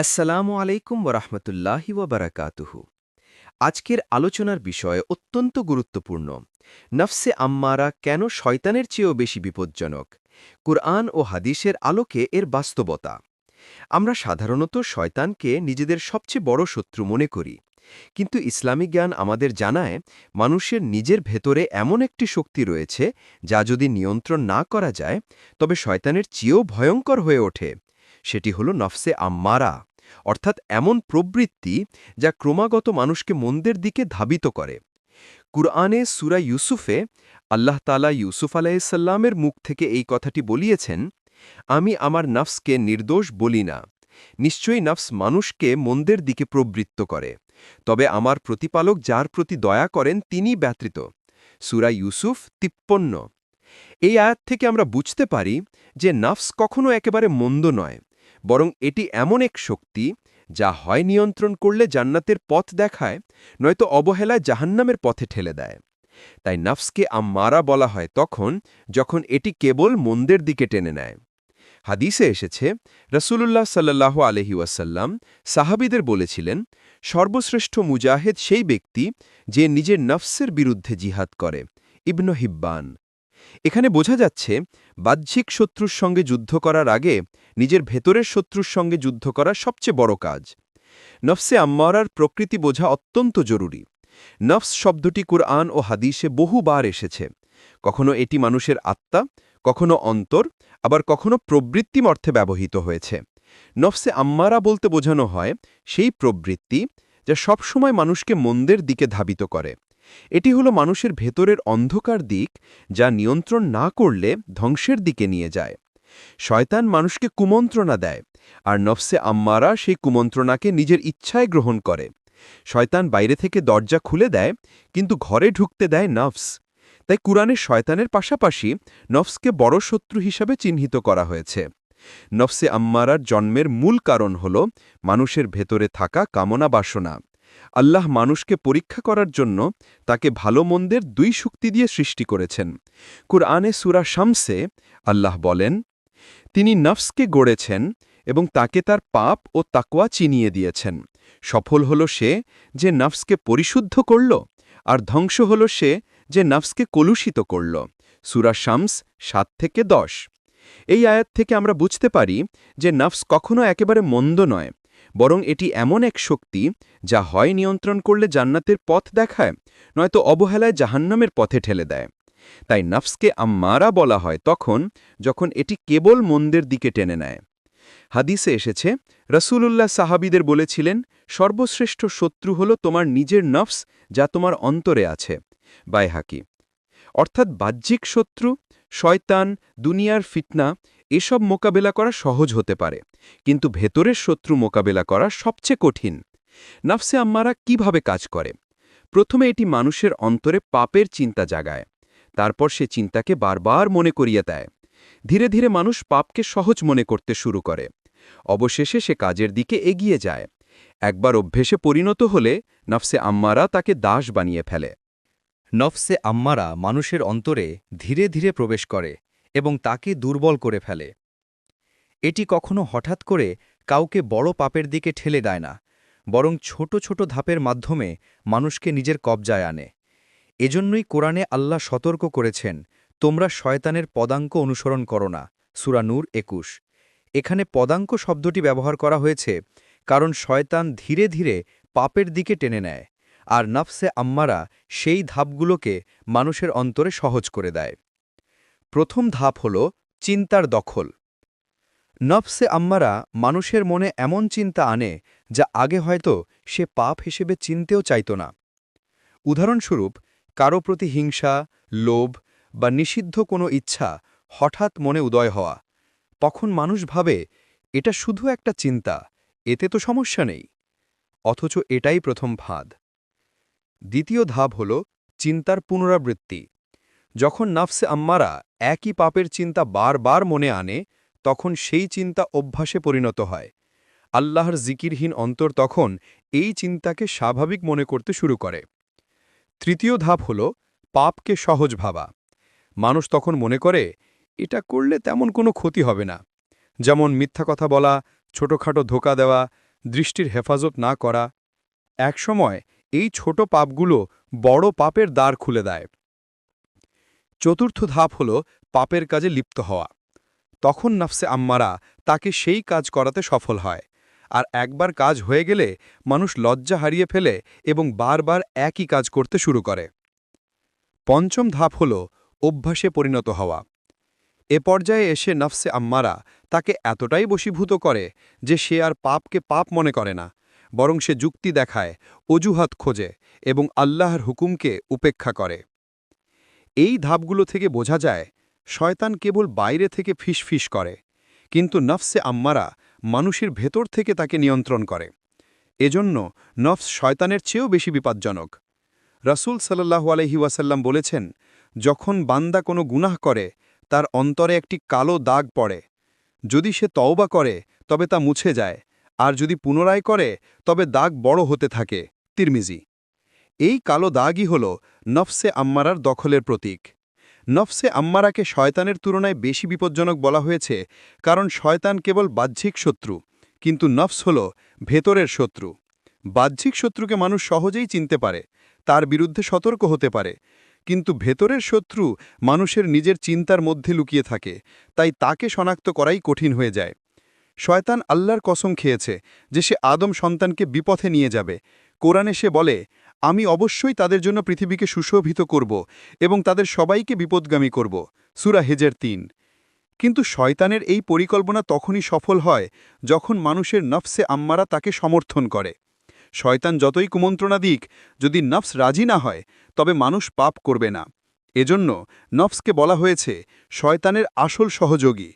আসসালামু আলাইকুম ওরহমতুল্লাহি ওবরাকাতুহু। আজকের আলোচনার বিষয় অত্যন্ত গুরুত্বপূর্ণ। নফসে আম্মারা কেন শয়তানের চেয়েও বেশি বিপজ্জনক? কুরআন ও হাদিসের আলোকে এর বাস্তবতা। আমরা সাধারণত শয়তানকে নিজেদের সবচেয়ে বড় শত্রু মনে করি। কিন্তু ইসলামী জ্ঞান আমাদের জানায়, মানুষের নিজের ভেতরে এমন একটি শক্তি রয়েছে, যা যদি নিয়ন্ত্রণ না করা যায়, তবে শয়তানের চেয়েও ভয়ঙ্কর হয়ে ওঠে। সেটি হল নফসে আম্মারা। অর্থাৎ এমন প্রবৃত্তি যা ক্রমাগত মানুষকে মন্দের দিকে ধাবিত করে। কুরআনে সুরা ইউসুফে আল্লাহ তালা ইউসুফ আলাইসাল্লামের মুখ থেকে এই কথাটি বলিয়েছেন, আমি আমার নফসকে নির্দোষ বলি না। নিশ্চয়ই নফস মানুষকে মন্দের দিকে প্রবৃত্ত করে। তবে আমার প্রতিপালক যার প্রতি দয়া করেন তিনি ব্যতীত। সুরা ইউসুফ তিপ্পন্ন। এই আয়াত থেকে আমরা বুঝতে পারি যে নফস কখনো একেবারে মন্দ নয়। বরং এটি এমন এক শক্তি যা হয় নিয়ন্ত্রণ করলে জান্নাতের পথ দেখায়, নয়তো অবহেলায় জাহান্নামের পথে ঠেলে দেয়। তাই নফসকে আম্মারা বলা হয় তখন যখন এটি কেবল মন্দের দিকে টেনে নেয়। হাদিসে এসেছে, রসুলুল্লাহ সাল্লাহ আলহি ওয়াসাল্লাম সাহাবিদের বলেছিলেন, সর্বশ্রেষ্ঠ মুজাহেদ সেই ব্যক্তি যে নিজের নফসের বিরুদ্ধে জিহাদ করে, ইবন হিব্বান। এখানে বোঝা যাচ্ছে, বাহ্যিক শত্রুর সঙ্গে যুদ্ধ করার আগে নিজের ভেতরের শত্রুর সঙ্গে যুদ্ধ করা সবচেয়ে বড় কাজ। নফসে আম্মারার প্রকৃতি বোঝা অত্যন্ত জরুরি। নফস শব্দটি কুরআন ও হাদিসে বহুবার এসেছে। কখনো এটি মানুষের আত্মা, কখনো অন্তর, আবার কখনো প্রবৃত্তিম অর্থে ব্যবহৃত হয়েছে। নফসে আম্মারা বলতে বোঝানো হয়, সেই প্রবৃত্তি যা সবসময় মানুষকে মন্দের দিকে ধাবিত করে। এটি হলো মানুষের ভেতরের অন্ধকার দিক যা নিয়ন্ত্রণ না করলে ধ্বংসের দিকে নিয়ে যায়। শয়তান মানুষকে কুমন্ত্রণা দেয়, আর নফসে আম্মারা সেই কুমন্ত্রণাকে নিজের ইচ্ছায় গ্রহণ করে। শয়তান বাইরে থেকে দরজা খুলে দেয়, কিন্তু ঘরে ঢুকতে দেয় নফস। তাই কুরআনের শয়তানের পাশাপাশি নফসকে বড় শত্রু হিসাবে চিহ্নিত করা হয়েছে। নফসে আম্মারার জন্মের মূল কারণ হল মানুষের ভেতরে থাকা কামনা বাসনা। আল্লাহ মানুষকে পরীক্ষা করার জন্য তাকে ভালো মন্দের দুই শক্তি দিয়ে সৃষ্টি করেছেন। কুরআনে সুরা শামসে আল্লাহ বলেন, তিনি নফসকে গড়েছেন এবং তাকে তার পাপ ও তাকোয়া চিনিয়ে দিয়েছেন। সফল হল সে যে নফসকে পরিশুদ্ধ করল, আর ধ্বংস হল সে যে নফসকে কলুষিত করল। সুরা শামস সাত থেকে দশ। এই আয়াত থেকে আমরা বুঝতে পারি যে নফস কখনো একেবারে মন্দ নয় বরং এটি এমন এক শক্তি যা হয় নিয়ন্ত্রণ করলে জান্নাতের পথ দেখায়, নয়তো অবহেলায় জাহান্নামের পথে ঠেলে দেয়। তাই নফসকে আম্মারা বলা হয় তখন যখন এটি কেবল মন্দের দিকে টেনে নেয়। হাদিসে এসেছে, রসুলুল্লাহ সাহাবিদের বলেছিলেন, সর্বশ্রেষ্ঠ শত্রু হল তোমার নিজের নফস যা তোমার অন্তরে আছে, বাইহাকি। অর্থাৎ বাহ্যিক শত্রু, শয়তান, দুনিয়ার ফিতনা এসব মোকাবেলা করা সহজ হতে পারে, কিন্তু ভেতরের শত্রু মোকাবেলা করা সবচেয়ে কঠিন। নাফসে আম্মারা কীভাবে কাজ করে? প্রথমে এটি মানুষের অন্তরে পাপের চিন্তা জাগায়, তারপর সে চিন্তাকে বারবার মনে করিয়ে দেয়। ধীরে ধীরে মানুষ পাপকে সহজ মনে করতে শুরু করে। অবশেষে সে কাজের দিকে এগিয়ে যায়। একবার অভ্যেসে পরিণত হলে নফসে আম্মারা তাকে দাস বানিয়ে ফেলে। নফসে আম্মারা মানুষের অন্তরে ধীরে ধীরে প্রবেশ করে এবং তাকে দুর্বল করে ফেলে। এটি কখনো হঠাৎ করে কাউকে বড় পাপের দিকে ঠেলে দেয় না, বরং ছোট ছোট ধাপের মাধ্যমে মানুষকে নিজের কবজায় আনে। এজন্যই কোরআনে আল্লাহ সতর্ক করেছেন, তোমরা শয়তানের পদাঙ্ক অনুসরণ করো না সুরানুর একুশ। এখানে পদাঙ্ক শব্দটি ব্যবহার করা হয়েছে কারণ শয়তান ধীরে ধীরে পাপের দিকে টেনে নেয়, আর নফসে আম্মারা সেই ধাপগুলোকে মানুষের অন্তরে সহজ করে দেয়। প্রথম ধাপ হল চিন্তার দখল। নফসে আম্মারা মানুষের মনে এমন চিন্তা আনে যা আগে হয়তো সে পাপ হিসেবে চিনতেও চাইত না। উদাহরণস্বরূপ, কারও প্রতি হিংসা, লোভ বা নিষিদ্ধ কোনো ইচ্ছা হঠাৎ মনে উদয় হওয়া। তখন মানুষ ভাবে, এটা শুধু একটা চিন্তা, এতে তো সমস্যা নেই। অথচ এটাই প্রথম ফাঁদ। দ্বিতীয় ধাপ হল চিন্তার পুনরাবৃত্তি। যখন নাফসে আম্মারা একই পাপের চিন্তা বারবার মনে আনে, তখন সেই চিন্তা অভ্যাসে পরিণত হয়। আল্লাহর জিকিরহীন অন্তর তখন এই চিন্তাকে স্বাভাবিক মনে করতে শুরু করে। তৃতীয় ধাপ হল পাপকে সহজ ভাবা। মানুষ তখন মনে করে, এটা করলে তেমন কোনো ক্ষতি হবে না। যেমন মিথ্যা কথা বলা, ছোটখাটো ধোকা দেওয়া, দৃষ্টির হেফাজত না করা। একসময় এই ছোট পাপগুলো বড় পাপের দ্বার খুলে দেয়। চতুর্থ ধাপ হল পাপের কাজে লিপ্ত হওয়া। তখন নাফসে আম্মারা তাকে সেই কাজ করাতে সফল হয়। আর একবার কাজ হয়ে গেলে মানুষ লজ্জা হারিয়ে ফেলে এবং বারবার একই কাজ করতে শুরু করে। পঞ্চম ধাপ হল অভ্যাসে পরিণত হওয়া। এ পর্যায়ে এসে নফসে আম্মারা তাকে এতটাই বশীভূত করে যে সে আর পাপকে পাপ মনে করে না, বরং সে যুক্তি দেখায়, অজুহাত খোঁজে এবং আল্লাহর হুকুমকে উপেক্ষা করে। এই ধাপগুলো থেকে বোঝা যায়, শয়তান কেবল বাইরে থেকে ফিসফিস করে, কিন্তু নফসে আম্মারা মানুষের ভেতর থেকে তাকে নিয়ন্ত্রণ করে। এজন্য নফস শয়তানের চেয়েও বেশি বিপজ্জনক। রাসূল সাল্লাহু আলহি ওয়াসাল্লাম বলেছেন, যখন বান্দা কোনো গুনাহ করে, তার অন্তরে একটি কালো দাগ পড়ে। যদি সে তওবা করে, তবে তা মুছে যায়, আর যদি পুনরায় করে, তবে দাগ বড় হতে থাকে। তিরমিজি। এই কালো দাগই হল নফসে আম্মারার দখলের প্রতীক। নফসে আম্মারাকে শয়তানের তুলনায় বেশি বিপজ্জনক বলা হয়েছে, কারণ শয়তান কেবল বাহ্যিক শত্রু, কিন্তু নফস হল ভেতরের শত্রু। বাহ্যিক শত্রুকে মানুষ সহজেই চিনতে পারে, তার বিরুদ্ধে সতর্ক হতে পারে, কিন্তু ভেতরের শত্রু মানুষের নিজের চিন্তার মধ্যে লুকিয়ে থাকে, তাই তাকে শনাক্ত করাই কঠিন হয়ে যায়। শয়তান আল্লাহর কসম খেয়েছে যে সে আদম সন্তানকে বিপথে নিয়ে যাবে। কোরআনে সে বলে আমি অবশ্যই তাদের জন্য পৃথিবীকে সুশোভিত করব এবং তাদের সবাইকে বিপদগামী করব। সুরা হেজের তিন। কিন্তু শয়তানের এই পরিকল্পনা তখনই সফল হয় যখন মানুষের নফসে আম্মারা তাকে সমর্থন করে। শয়তান যতই কুমন্ত্রণা দিক, যদি নফস রাজি না হয়, তবে মানুষ পাপ করবে না। এজন্য নফসকে বলা হয়েছে, শয়তানের আসল সহযোগী।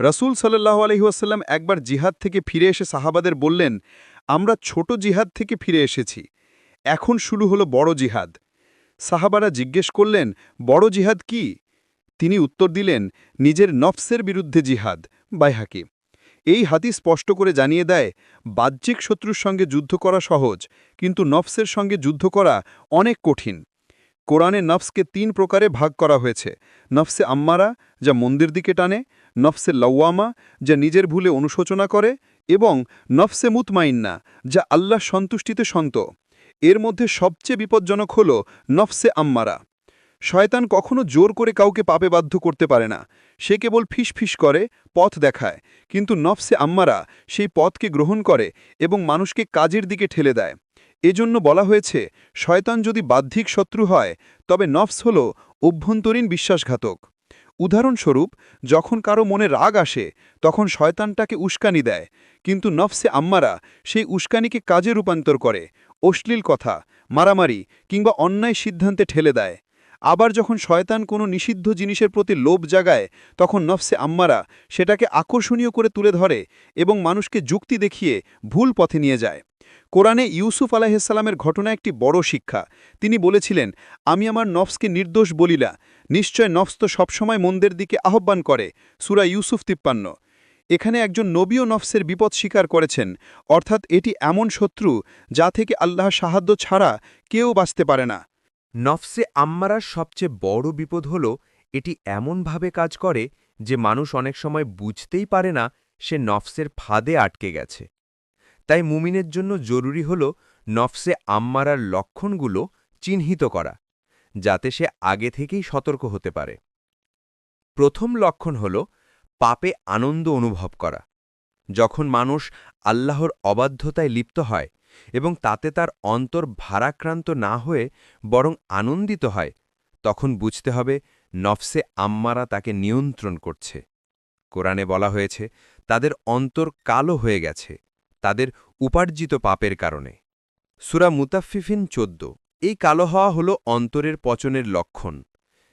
রসুল সাল্লাহ আলহিউসাল্লাম একবার জিহাদ থেকে ফিরে এসে সাহাবাদের বললেন, আমরা ছোট জিহাদ থেকে ফিরে এসেছি। এখন শুরু হলো বড় জিহাদ। সাহাবারা জিজ্ঞেস করলেন, বড় জিহাদ কি? তিনি উত্তর দিলেন, নিজের নফসের বিরুদ্ধে জিহাদ, বাইহাকি। এই হাতি স্পষ্ট করে জানিয়ে দেয়, বাহ্যিক শত্রুর সঙ্গে যুদ্ধ করা সহজ, কিন্তু নফসের সঙ্গে যুদ্ধ করা অনেক কঠিন। কোরআনে নফসকে তিন প্রকারে ভাগ করা হয়েছে, নফসে আম্মারা, যা মন্দির দিকে টানে, নফসে লওয়ামা, যা নিজের ভুলে অনুশোচনা করে, এবং নফসে মুতমাইন্না, যা আল্লাহ সন্তুষ্টিতে সন্ত। এর মধ্যে সবচেয়ে বিপজ্জনক হল নফসে আম্মারা। শয়তান কখনো জোর করে কাউকে পাপে বাধ্য করতে পারে না। সে কেবল ফিসফিস করে, পথ দেখায়। কিন্তু নফসে আম্মারা সেই পথকে গ্রহণ করে এবং মানুষকে কাজের দিকে ঠেলে দেয়। এজন্য বলা হয়েছে, শয়তান যদি বাহ্যিক শত্রু হয়, তবে নফস হল অভ্যন্তরীণ বিশ্বাসঘাতক। উদাহরণস্বরূপ, যখন কারও মনে রাগ আসে, তখন শয়তানটাকে উস্কানি দেয়। কিন্তু নফসে আম্মারা সেই উস্কানিকে কাজে রূপান্তর করে। অশ্লীল কথা, মারামারি কিংবা অন্যায় সিদ্ধান্তে ঠেলে দেয়। আবার যখন শয়তান কোনো নিষিদ্ধ জিনিসের প্রতি লোভ জাগায়, তখন নফসে আম্মারা সেটাকে আকর্ষণীয় করে তুলে ধরে এবং মানুষকে যুক্তি দেখিয়ে ভুল পথে নিয়ে যায়। কোরআনে ইউসুফ আলাহিসাল্লামের ঘটনা একটি বড় শিক্ষা। তিনি বলেছিলেন, আমি আমার নফসকে নির্দোষ বলিলা নিশ্চয় নফস তো সবসময় মন্দের দিকে আহ্বান করে। সুরা ইউসুফ তিপ্পান্ন। এখানে একজন নবীয় নফসের বিপদ স্বীকার করেছেন। অর্থাৎ এটি এমন শত্রু যা থেকে আল্লাহ সাহায্য ছাড়া কেউ বাঁচতে পারে না। নফসে আম্মারার সবচেয়ে বড় বিপদ হল, এটি এমনভাবে কাজ করে যে মানুষ অনেক সময় বুঝতেই পারে না সে নফসের ফাঁদে আটকে গেছে। তাই মুমিনের জন্য জরুরি হল নফসে আম্মারার লক্ষণগুলো চিহ্নিত করা, যাতে সে আগে থেকেই সতর্ক হতে পারে। প্রথম লক্ষণ হল পাপে আনন্দ অনুভব করা। যখন মানুষ আল্লাহর অবাধ্যতায় লিপ্ত হয় এবং তাতে তার অন্তর ভারাক্রান্ত না হয়ে বরং আনন্দিত হয়, তখন বুঝতে হবে নফসে আম্মারা তাকে নিয়ন্ত্রণ করছে। কোরআনে বলা হয়েছে, তাদের অন্তর কালো হয়ে গেছে, তাদের উপার্জিত পাপের কারণে। সুরা মুতাফিফিন চোদ্দ, এই কালো হওয়া হল অন্তরের পচনের লক্ষণ।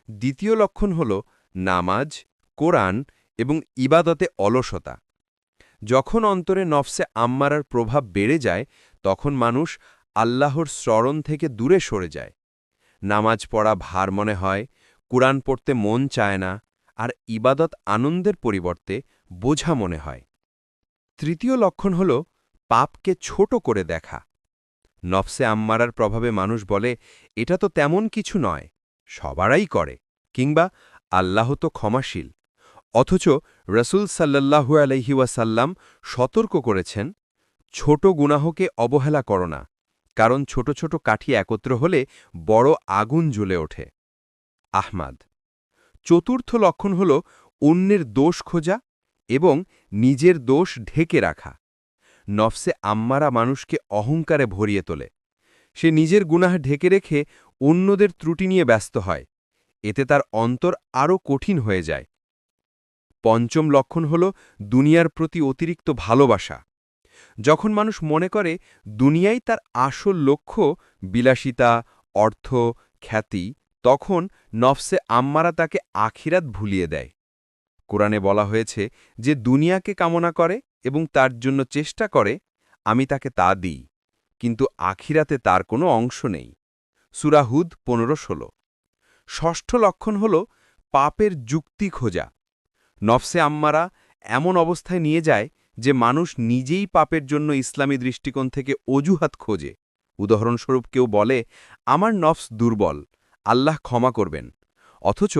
দ্বিতীয় লক্ষণ হল নামাজ, কোরআন এবং ইবাদতে অলসতা। যখন অন্তরে নফসে আম্মারার প্রভাব বেড়ে যায়, তখন মানুষ আল্লাহর স্মরণ থেকে দূরে সরে যায়। নামাজ পড়া ভার মনে হয়, কুরআন পড়তে মন চায় না, আর ইবাদত আনন্দের পরিবর্তে বোঝা মনে হয়। তৃতীয় লক্ষণ হল পাপকে ছোট করে দেখা। নফসে আম্মারার প্রভাবে মানুষ বলে, এটা তো তেমন কিছু নয়, সবারাই করে। কিংবা, আল্লাহ তো ক্ষমাশীল। অথচ রসুল সাল্লাহু আলহিউসাল্লাম সতর্ক করেছেন, ছোট গুনাহকে অবহেলা করো না, কারণ ছোট ছোট কাঠি একত্র হলে বড় আগুন জ্বলে ওঠে। আহমাদ, চতুর্থ লক্ষণ হল অন্যের দোষ খোঁজা এবং নিজের দোষ ঢেকে রাখা। নফসে আম্মারা মানুষকে অহংকারে ভরিয়ে তোলে। সে নিজের গুনাহ ঢেকে রেখে অন্যদের ত্রুটি নিয়ে ব্যস্ত হয়। এতে তার অন্তর আরও কঠিন হয়ে যায়। পঞ্চম লক্ষণ হল দুনিয়ার প্রতি অতিরিক্ত ভালোবাসা। যখন মানুষ মনে করে দুনিয়াই তার আসল লক্ষ্য বিলাসিতা, অর্থ, খ্যাতি, তখন নফসে আম্মারা তাকে আখিরাত ভুলিয়ে দেয়। কোরআনে বলা হয়েছে যে, দুনিয়াকে কামনা করে এবং তার জন্য চেষ্টা করে, আমি তাকে তা দিই। কিন্তু আখিরাতে তার কোনো অংশ নেই। সুরাহুদ পনেরো ষোলো। ষষ্ঠ লক্ষণ হল পাপের যুক্তি খোঁজা। নফসে আম্মারা এমন অবস্থায় নিয়ে যায় যে মানুষ নিজেই পাপের জন্য ইসলামী দৃষ্টিকোণ থেকে অজুহাত খোঁজে। উদাহরণস্বরূপ কেউ বলে, আমার নফস দুর্বল, আল্লাহ ক্ষমা করবেন। অথচ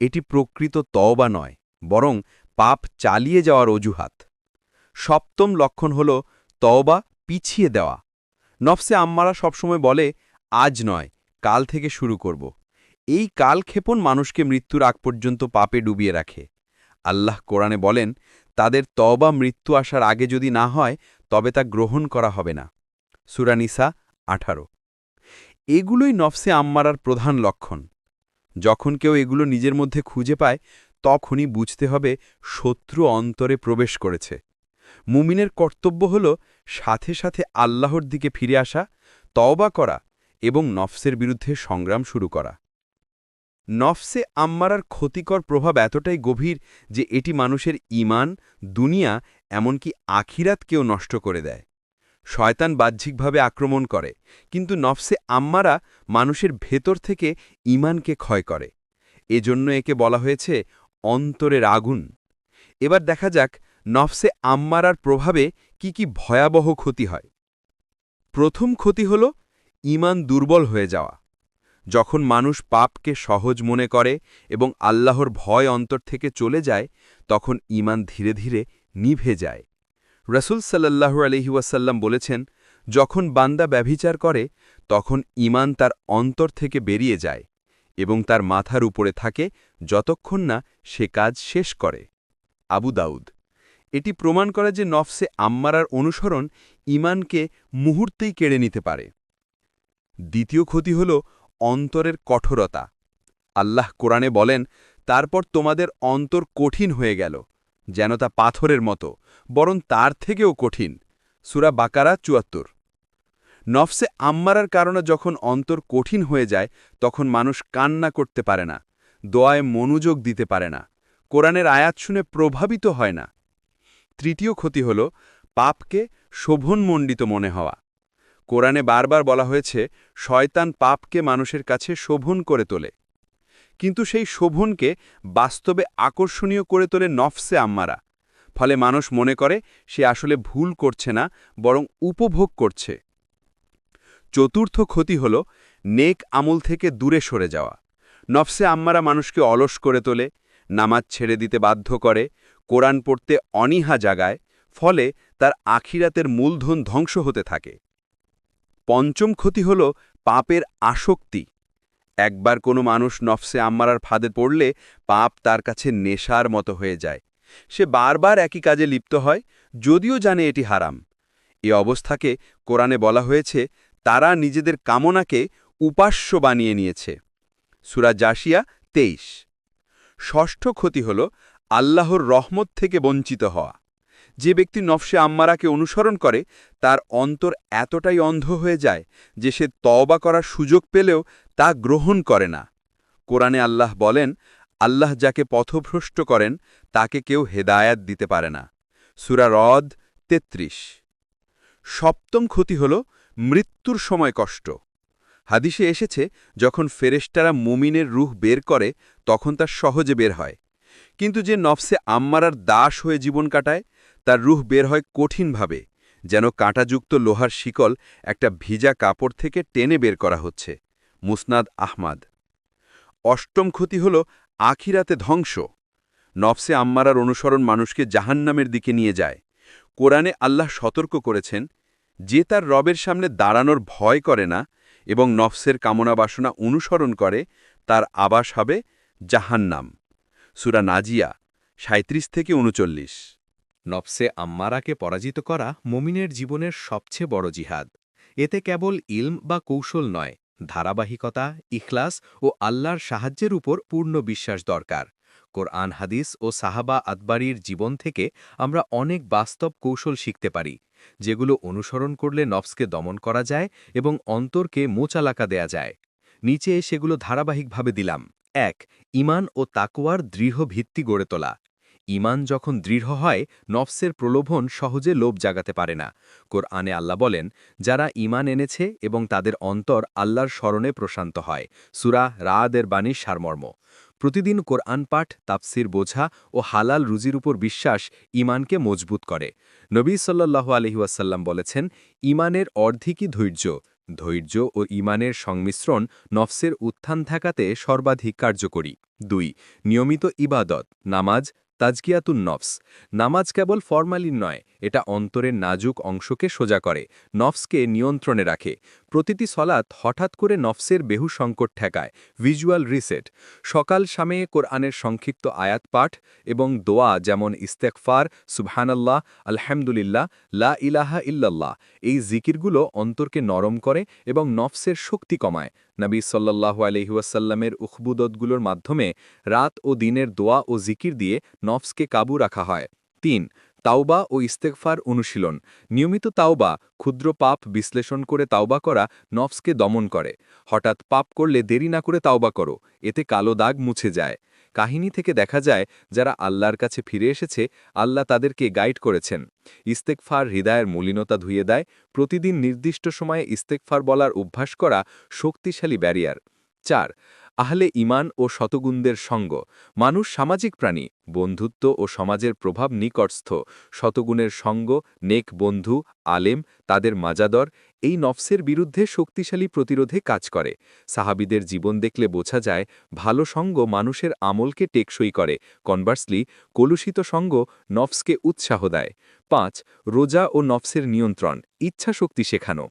এটি প্রকৃত তওবা নয়, বরং পাপ চালিয়ে যাওয়ার অজুহাত। সপ্তম লক্ষণ হল তওবা পিছিয়ে দেওয়া। নফসে আম্মারা সবসময় বলে, আজ নয়, কাল থেকে শুরু করব। এই কালক্ষেপণ মানুষকে মৃত্যুর আগ পর্যন্ত পাপে ডুবিয়ে রাখে। আল্লাহ কোরআনে বলেন, তাদের তবা মৃত্যু আসার আগে যদি না হয়, তবে তা গ্রহণ করা হবে না। সুরানিসা আঠারো। এগুলোই নফসে আম্মারার প্রধান লক্ষণ। যখন কেউ এগুলো নিজের মধ্যে খুঁজে পায়, তখনই বুঝতে হবে শত্রু অন্তরে প্রবেশ করেছে। মুমিনের কর্তব্য হল সাথে সাথে আল্লাহর দিকে ফিরে আসা, তওবা করা এবং নফসের বিরুদ্ধে সংগ্রাম শুরু করা। নফসে আম্মারার ক্ষতিকর প্রভাব এতটাই গভীর যে এটি মানুষের ইমান দুনিয়া, এমনকি আখিরাতকেও নষ্ট করে দেয়। শয়তান বাহ্যিকভাবে আক্রমণ করে, কিন্তু নফসে আম্মারা মানুষের ভেতর থেকে ইমানকে ক্ষয় করে। এজন্য একে বলা হয়েছে অন্তরের আগুন। এবার দেখা যাক নফসে আম্মারার প্রভাবে কি কি ভয়াবহ ক্ষতি হয়। প্রথম ক্ষতি হল ইমান দুর্বল হয়ে যাওয়া। যখন মানুষ পাপকে সহজ মনে করে এবং আল্লাহর ভয় অন্তর থেকে চলে যায়, তখন ইমান ধীরে ধীরে নিভে যায়। রসুল সাল্লাহু আলহিউসাল্লাম বলেছেন, যখন বান্দা ব্যভিচার করে, তখন ইমান তার অন্তর থেকে বেরিয়ে যায় এবং তার মাথার উপরে থাকে যতক্ষণ না সে কাজ শেষ করে। আবু দাউদ, এটি প্রমাণ করে যে নফসে আম্মারার অনুসরণ ইমানকে মুহূর্তেই কেড়ে নিতে পারে। দ্বিতীয় ক্ষতি হল অন্তরের কঠোরতা। আল্লাহ কোরআনে বলেন, তারপর তোমাদের অন্তর কঠিন হয়ে গেল, যেন তা পাথরের মতো, বরং তার থেকেও কঠিন। সুরা বাকারা চুয়াত্তর। নফসে আম্মারার কারণে যখন অন্তর কঠিন হয়ে যায়, তখন মানুষ কান্না করতে পারে না, দোয়ায় মনোযোগ দিতে পারে না, কোরআনের আয়াত শুনে প্রভাবিত হয় না। তৃতীয় ক্ষতি হল, পাপকে শোভনমণ্ডিত মনে হওয়া। কোরআনে বারবার বলা হয়েছে, শয়তান পাপকে মানুষের কাছে শোভন করে তোলে। কিন্তু সেই শোভনকে বাস্তবে আকর্ষণীয় করে তোলে নফসে আম্মারা। ফলে মানুষ মনে করে, সে আসলে ভুল করছে না, বরং উপভোগ করছে। চতুর্থ ক্ষতি হল, নেক আমল থেকে দূরে সরে যাওয়া। নফসে আম্মারা মানুষকে অলস করে তোলে, নামাজ ছেড়ে দিতে বাধ্য করে, কোরআন পড়তে অনীহা জাগায়, ফলে তার আখিরাতের মূলধন ধ্বংস হতে থাকে। পঞ্চম ক্ষতি হল পাপের আসক্তি। একবার কোনো মানুষ নফসে আম্মারার ফাঁদে পড়লে পাপ তার কাছে নেশার মতো হয়ে যায়। সে বারবার একই কাজে লিপ্ত হয়, যদিও জানে এটি হারাম। এ অবস্থাকে কোরআনে বলা হয়েছে, তারা নিজেদের কামনাকে উপাস্য বানিয়ে নিয়েছে। সুরা জাসিয়া তেইশ। ষষ্ঠ ক্ষতি হল আল্লাহর রহমত থেকে বঞ্চিত হওয়া। যে ব্যক্তি নফসে আম্মারাকে অনুসরণ করে, তার অন্তর এতটাই অন্ধ হয়ে যায় যে সে তওবা করার সুযোগ পেলেও তা গ্রহণ করে না। কোরআনে আল্লাহ বলেন, আল্লাহ যাকে পথভ্রষ্ট করেন, তাকে কেউ হেদায়াত দিতে পারে না। সুরা রদ তেত্রিশ। সপ্তম ক্ষতি হল মৃত্যুর সময় কষ্ট। হাদিসে এসেছে, যখন ফেরেস্টারা মুমিনের রুহ বের করে, তখন তার সহজে বের হয়। কিন্তু যে নফসে আম্মারার দাস হয়ে জীবন কাটায় তার রুহ বের হয় কঠিনভাবে, যেন কাঁটাযুক্ত লোহার শিকল একটা ভিজা কাপড় থেকে টেনে বের করা হচ্ছে। মুসনাদ আহমাদ। অষ্টম ক্ষতি হল আখিরাতে ধ্বংস। নফসে আম্মারার অনুসরণ মানুষকে জাহান্নামের দিকে নিয়ে যায়। কোরআনে আল্লাহ সতর্ক করেছেন, যে তার রবের সামনে দাঁড়ানোর ভয় করে না এবং নফসের কামনা বাসনা অনুসরণ করে, তার আবাস হবে জাহান্নাম। সুরা নাজিয়া সাঁত্রিশ থেকে উনচল্লিশ। নফসে আম্মারাকে পরাজিত করা মমিনের জীবনের সবচেয়ে বড় জিহাদ। এতে কেবল ইলম বা কৌশল নয়, ধারাবাহিকতা, ইখলাস ও আল্লাহর সাহায্যের উপর পূর্ণ বিশ্বাস দরকার। কোরআন, হাদিস ও সাহাবা আদবারির জীবন থেকে আমরা অনেক বাস্তব কৌশল শিখতে পারি, যেগুলো অনুসরণ করলে নফসকে দমন করা যায় এবং অন্তরকে মোচালাকা দেয়া যায়। নিচে সেগুলো ধারাবাহিকভাবে দিলাম। এক ইমান ও তাকওয়ার দৃঢ় ভিত্তি গড়ে তোলা। ইমান যখন দৃঢ় হয়, নফসের প্রলোভন সহজে লোভ জাগাতে পারে না। কোরআনে আল্লাহ বলেন, যারা ইমান এনেছে এবং তাদের অন্তর আল্লাহর স্মরণে প্রশান্ত হয়। সুরা রাদের বাণীর সারমর্ম। প্রতিদিন কোরআন পাঠ, তাফসির বোঝা ও হালাল রুজির উপর বিশ্বাস ইমানকে মজবুত করে। নবী সাল্লাহ আলহিউসাল্লাম বলেছেন ইমানের অর্ধেকই ধৈর্য। ধৈর্য ও ইমানের সংমিশ্রণ নফসের উত্থান থাকাতে সর্বাধিক কার্যকরী। দুই, নিয়মিত ইবাদত, নামাজ তাজকিয়াতুন নফস। নামাজ কেবল ফরমালিন নয়, এটা অন্তরের নাজুক অংশকে সোজা করে, নফসকে নিয়ন্ত্রণে রাখে। প্রতিটি সলাৎ হঠাৎ করে নফসের বেহু সংকট ঠেকায়। Visual reset. সকাল সামে কোরআনের সংক্ষিপ্ত আয়াত পাঠ এবং দোয়া যেমন ইস্তেকফার সুবহানাল্লাহ, আলহামদুলিল্লাহ, লা ইলাহা ইল্লাল্লাহ, এই জিকিরগুলো অন্তরকে নরম করে এবং নফসের শক্তি কমায়। নবী সাল্লাল্লাহু আলহিউসাল্লামের উখবুদতগুলোর মাধ্যমে রাত ও দিনের দোয়া ও জিকির দিয়ে নফসকে কাবু রাখা হয়। তিন তাওবা ও ইস্তেকফার অনুশীলন। নিয়মিত তাওবা, ক্ষুদ্র পাপ বিশ্লেষণ করে তাওবা করা নফসকে দমন করে। হঠাৎ পাপ করলে দেরি না করে তাওবা করো, এতে কালো দাগ মুছে যায়। কাহিনী থেকে দেখা যায়, যারা আল্লাহর কাছে ফিরে এসেছে, আল্লাহ তাদেরকে গাইড করেছেন। ইস্তেকফার হৃদয়ের মলিনতা ধুয়ে দেয়, প্রতিদিন নির্দিষ্ট সময়ে ইস্তেকফার বলার অভ্যাস করা শক্তিশালী ব্যারিয়ার। চার, আহলে ইমান ও শতগুণদের সঙ্গ। মানুষ সামাজিক প্রাণী। বন্ধুত্ব ও সমাজের প্রভাব নিকটস্থ। শতগুণের সঙ্গ, নেক বন্ধু, আলেম, তাদের মাজাদর, এই নফসের বিরুদ্ধে শক্তিশালী প্রতিরোধে কাজ করে। সাহাবিদের জীবন দেখলে বোঝা যায়, ভালো সঙ্গ মানুষের আমলকে টেকসই করে। কনভার্সলি, কলুষিত সঙ্গ নফসকে উৎসাহ দেয়। পাঁচ, রোজা ও নফসের নিয়ন্ত্রণ, ইচ্ছা শক্তি শেখানো।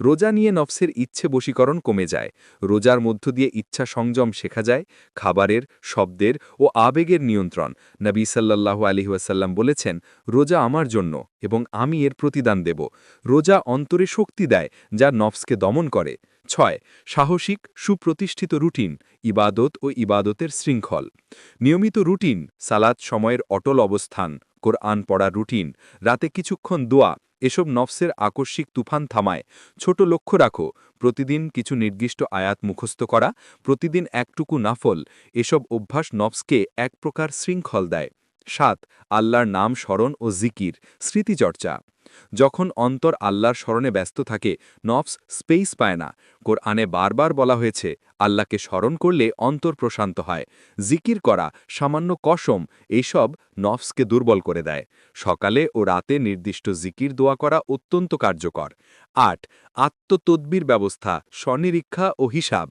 রোজা নিয়ে নফসের ইচ্ছে বশীকরণ কমে যায়। রোজার মধ্য দিয়ে ইচ্ছা সংযম শেখা যায়। খাবারের, শব্দের ও আবেগের নিয়ন্ত্রণ নবী সাল্লাহ আলী ওয়াসাল্লাম বলেছেন, রোজা আমার জন্য এবং আমি এর প্রতিদান দেব। রোজা অন্তরে শক্তি দেয় যা নফসকে দমন করে। ছয়, সাহসিক, সুপ্রতিষ্ঠিত রুটিন, ইবাদত ও ইবাদতের শৃঙ্খল। নিয়মিত রুটিন সালাদ সময়ের অটল অবস্থান, কোরআন পড়া রুটিন, রাতে কিছুক্ষণ দোয়া এসব নফসের আকস্মিক তুফান থামায়। ছোট লক্ষ্য রাখো, প্রতিদিন কিছু নির্দিষ্ট আয়াত মুখস্থ করা, প্রতিদিন একটুকু নাফল, এসব অভ্যাস নফসকে এক প্রকার শৃঙ্খল দেয়। সাত, আল্লাহর নাম স্মরণ ও জিকির, স্মৃতিচর্চা। যখন অন্তর আল্লাহর স্মরণে ব্যস্ত থাকে, নফস স্পেস পায় না। কোরআনে বারবার বলা হয়েছে, আল্লাহকে স্মরণ করলে অন্তর প্রশান্ত হয়। জিকির করা, সামান্য কসম এইসব নফসকে দুর্বল করে দেয়। সকালে ও রাতে নির্দিষ্ট জিকির দোয়া করা অত্যন্ত কার্যকর। আট, আত্মতদ্বির ব্যবস্থা, স্বনিরীক্ষা ও হিসাব।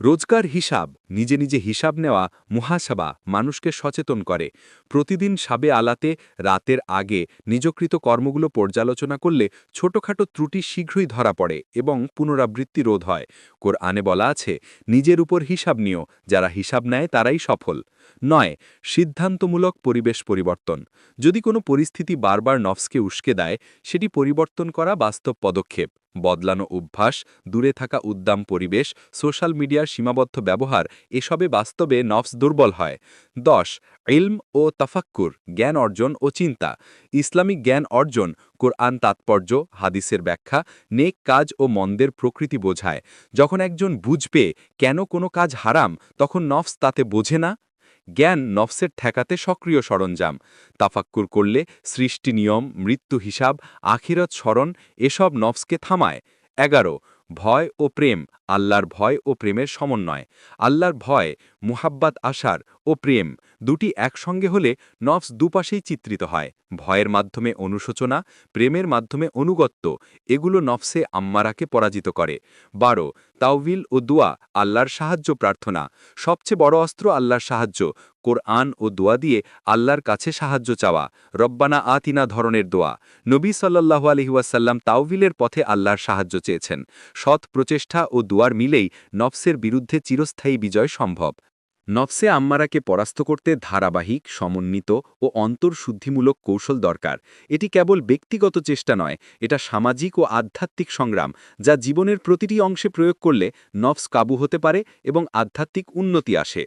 রোজগার হিসাব, নিজে নিজে হিসাব নেওয়া মহাসভা মানুষকে সচেতন করে। প্রতিদিন সাবে আলাতে, রাতের আগে নিজকৃত কর্মগুলো পর্যালোচনা করলে ছোটখাটো ত্রুটি শীঘ্রই ধরা পড়ে এবং পুনরাবৃত্তি রোধ হয়। কোরআনে বলা আছে, নিজের উপর হিসাব নিও, যারা হিসাব নেয় তারাই সফল। নয়, সিদ্ধান্তমূলক পরিবেশ পরিবর্তন। যদি কোনো পরিস্থিতি বারবার নফসকে উস্কে দেয়, সেটি পরিবর্তন করা বাস্তব পদক্ষেপ। বদলানো অভ্যাস, দূরে থাকা উদ্দাম পরিবেশ, সোশ্যাল মিডিয়ার সীমাবদ্ধ ব্যবহার, এসবে বাস্তবে নফস দুর্বল হয়। দশ, ইলম ও তাফাক্কুর, জ্ঞান অর্জন ও চিন্তা। ইসলামিক জ্ঞান অর্জন, কোরআন তাৎপর্য, হাদিসের ব্যাখ্যা, নেক কাজ ও মন্দের প্রকৃতি বোঝায়। যখন একজন বুঝবে কেন কোনো কাজ হারাম, তখন নফস তাতে বোঝে না। জ্ঞান নফসের ঠেকাতে সক্রিয় সরঞ্জাম। তাফাক্কুর করলে সৃষ্টি নিয়ম, মৃত্যু হিসাব, আখিরত স্মরণ এসব নফসকে থামায়। এগারো, ভয় ও প্রেম, আল্লাহর ভয় ও প্রেমের সমন্বয়। আল্লাহর ভয়, মুহাব্বাত, আশার ও প্রেম। দুটি একসঙ্গে হলে নফস দুপাশেই চিত্রিত হয়। ভয়ের মাধ্যমে অনুশোচনা, প্রেমের মাধ্যমে অনুগত্য, এগুলো নফসে আম্মারাকে পরাজিত করে। বারো, তাওবিল ও দোয়া আল্লাহর সাহায্য প্রার্থনা। সবচেয়ে বড় অস্ত্র আল্লাহর সাহায্য। কোরআন ও দোয়া দিয়ে আল্লাহর কাছে সাহায্য চাওয়া। রব্বানা আতিনা ধরনের দোয়া। নবী সাল্লাহু আলহিউসাল্লাম তাওবিলের পথে আল্লাহর সাহায্য চেয়েছেন। সৎ প্রচেষ্টা ও দোয়ার মিলেই নফসের বিরুদ্ধে চিরস্থায়ী বিজয় সম্ভব। নফসে আম্মারাকে পরাস্ত করতে ধারাবাহিক, সমন্বিত ও অন্তর্শুদ্ধিমূলক কৌশল দরকার। এটি কেবল ব্যক্তিগত চেষ্টা নয়, এটা সামাজিক ও আধ্যাত্মিক সংগ্রাম, যা জীবনের প্রতিটি অংশে প্রয়োগ করলে নফস কাবু হতে পারে এবং আধ্যাত্মিক উন্নতি আসে।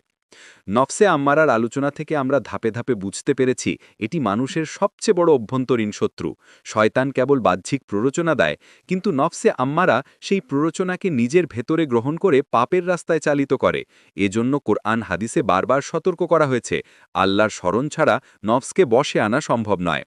নফসে আম্মারার আলোচনা থেকে আমরা ধাপে ধাপে বুঝতে পেরেছি, এটি মানুষের সবচেয়ে বড় অভ্যন্তরীণ শত্রু। শয়তান কেবল বাহ্যিক প্ররোচনা দেয়, কিন্তু নফসে আম্মারা সেই প্ররোচনাকে নিজের ভেতরে গ্রহণ করে পাপের রাস্তায় চালিত করে। এজন্য কোরআন হাদিসে বারবার সতর্ক করা হয়েছে, আল্লাহর স্মরণ ছাড়া নফসকে বসে আনা সম্ভব নয়।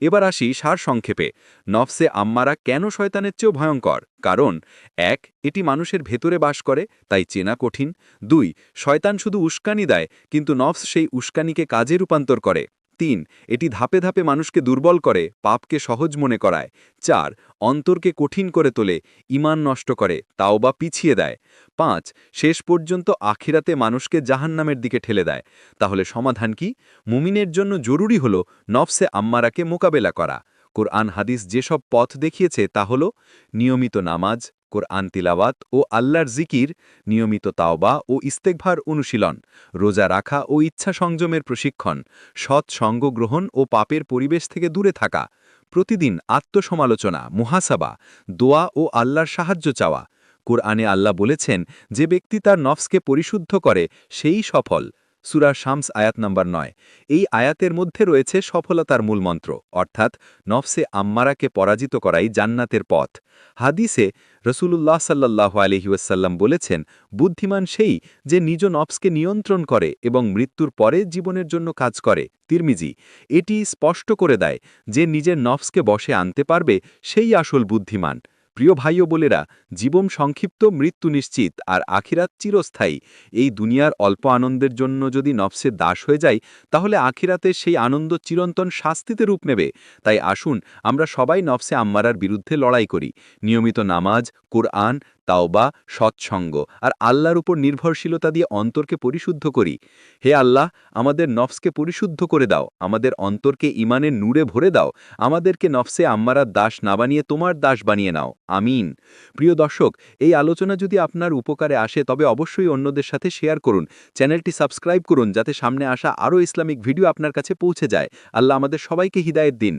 এবার আসি সার সংক্ষেপে। নফসে আম্মারা কেন শয়তানের চেয়েও ভয়ঙ্কর? কারণ, এক, এটি মানুষের ভেতরে বাস করে, তাই চেনা কঠিন। দুই, শয়তান শুধু উস্কানি দেয়, কিন্তু নফস সেই উস্কানিকে কাজে রূপান্তর করে। তিন, এটি ধাপে ধাপে মানুষকে দুর্বল করে, পাপকে সহজ মনে করায়। চার, অন্তরকে কঠিন করে তোলে ইমান নষ্ট করে তাও বা পিছিয়ে দেয়। পাঁচ, শেষ পর্যন্ত আখিরাতে মানুষকে জাহান্নামের দিকে ঠেলে দেয়। তাহলে সমাধান কি? মুমিনের জন্য জরুরি হল নফসে আম্মারাকে মোকাবেলা করা। কোরআন হাদিস যেসব পথ দেখিয়েছে তা হল নিয়মিত নামাজ কোরআন তিলাওয়াত ও আল্লাহর জিকির, নিয়মিত তাওবা ও ইস্তেকভার অনুশীলন, রোজা রাখা ও ইচ্ছা সংযমের প্রশিক্ষণ, সৎ সঙ্গ গ্রহণ ও পাপের পরিবেশ থেকে দূরে থাকা, প্রতিদিন আত্মসমালোচনা, মুহাসাবা, দোয়া ও আল্লাহর সাহায্য চাওয়া। কোরআনে আল্লাহ বলেছেন, যে ব্যক্তি তার নফসকে পরিশুদ্ধ করে, সেই সফল। সুরা শামস আয়াত নম্বর নয়। এই আয়াতের মধ্যে রয়েছে সফলতার মূলমন্ত্র অর্থাৎ নফসে আম্মারাকে পরাজিত করাই জান্নাতের পথ। হাদিসে রসুলুল্লাহ সাল্লাহ আলহিউসাল্লাম বলেছেন, বুদ্ধিমান সেই যে নিজ নফসকে নিয়ন্ত্রণ করে এবং মৃত্যুর পরে জীবনের জন্য কাজ করে। তিরমিজি, এটি স্পষ্ট করে দেয়, যে নিজের নফসকে বসে আনতে পারবে সেই আসল বুদ্ধিমান। প্রিয় ভাই ও জীবন সংক্ষিপ্ত, মৃত্যু নিশ্চিত আর আখিরাত চিরস্থায়ী। এই দুনিয়ার অল্প আনন্দের জন্য যদি নফসে দাস হয়ে যায় তাহলে আখিরাতে সেই আনন্দ চিরন্তন শাস্তিতে রূপ নেবে। তাই আসুন আমরা সবাই নফসে আম্মারার বিরুদ্ধে লড়াই করি। নিয়মিত নামাজ, কোরআন তাওবা, সৎসঙ্গ আর আল্লাহর উপর নির্ভরশীলতা দিয়ে অন্তরকে পরিশুদ্ধ করি। হে আল্লাহ, আমাদের নফসকে পরিশুদ্ধ করে দাও, আমাদের অন্তরকে ইমানের নূরে ভরে দাও, আমাদেরকে নফসে আম্মারার দাস না বানিয়ে তোমার দাস বানিয়ে নাও। আমিন। প্রিয় দর্শক, এই আলোচনা যদি আপনার উপকারে আসে, তবে অবশ্যই অন্যদের সাথে শেয়ার করুন, চ্যানেলটি সাবস্ক্রাইব করুন, যাতে সামনে আসা আরও ইসলামিক ভিডিও আপনার কাছে পৌঁছে যায়। আল্লাহ আমাদের সবাইকে হিদায়ত দিন।